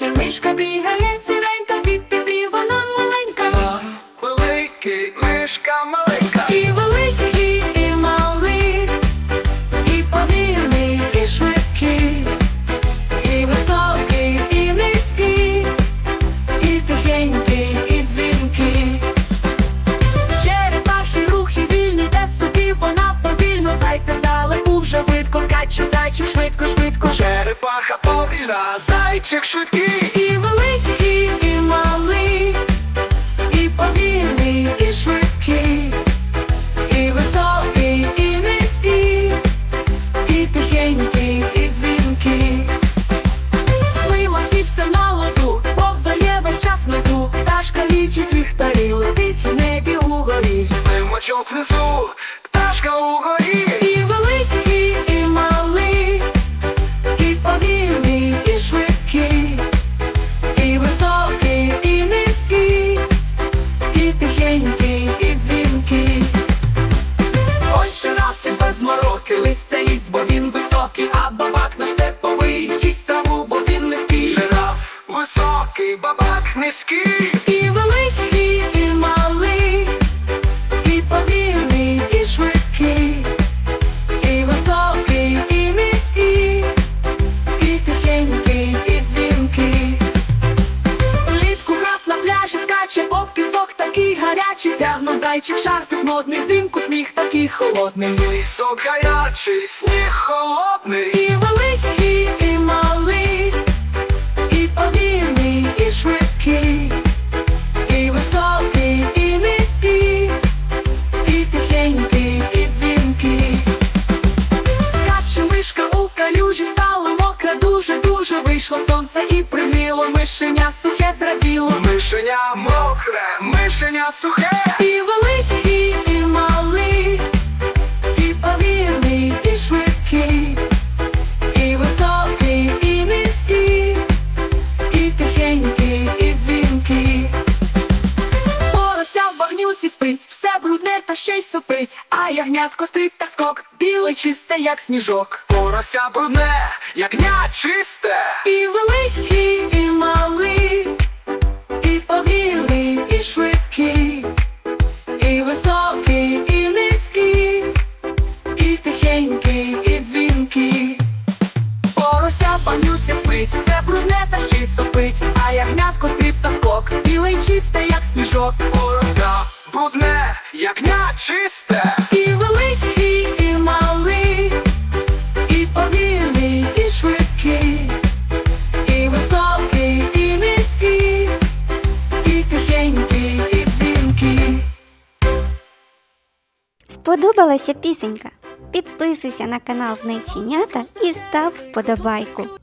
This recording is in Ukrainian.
Мишка бігає сіренька, під вона маленька. Великий мишка маленька. І великий, і малий, і повільний, і швидкий, і високий, і низький, і тихенький, і дзвінкий. Черепахи рухи вільні, де собі вона повільно зайця здалеку вже видко скаче, зайчик швидко, швидко. Черепаха повільна, зайчик швидкий. І великий, і малий, і повільний, і швидкий, і високий, і низький, і тихенький, і дзвінкий. Слива сівся на лозу, повзає весь час внизу, пташка лічить ліхтарі, летить в небі угорі. Слимачок внизу, пташка угорі. Мороки, листя їсть, бо він високий, а бабак наш степовий, їсть траву, бо він низький. Жираф високий, бабак низький. Такий гарячий, тягну зайчик шарфик модний, зимку сніг такий холодний. Гарячий, сніг холодний. І великий, дуже вийшло сонце і пригріло мишеня сухе зраділо. Мишеня мокре, мишеня сухе. І великий, і малий, і повільний, і швидкий, і високий, і низький, і тихенький, і дзвінкий. Порося в багнюці спить, все брудне та ще й сопить, а ягнятко стрить та скок, білий чисте, як сніжок. Порося брудне, ягня чисте. І великий, і малий, і повільний, і швидкий, і високий, і низький, і тихенький, і дзвінкий. Порося панюці спить, все брудне та ще й сопить, а ягнятко стріп та скок, білий чисте, як сніжок. Порося брудне, ягня чисте. Сподобалася пісенька? Підписуйся на канал Знайченята і став вподобайку.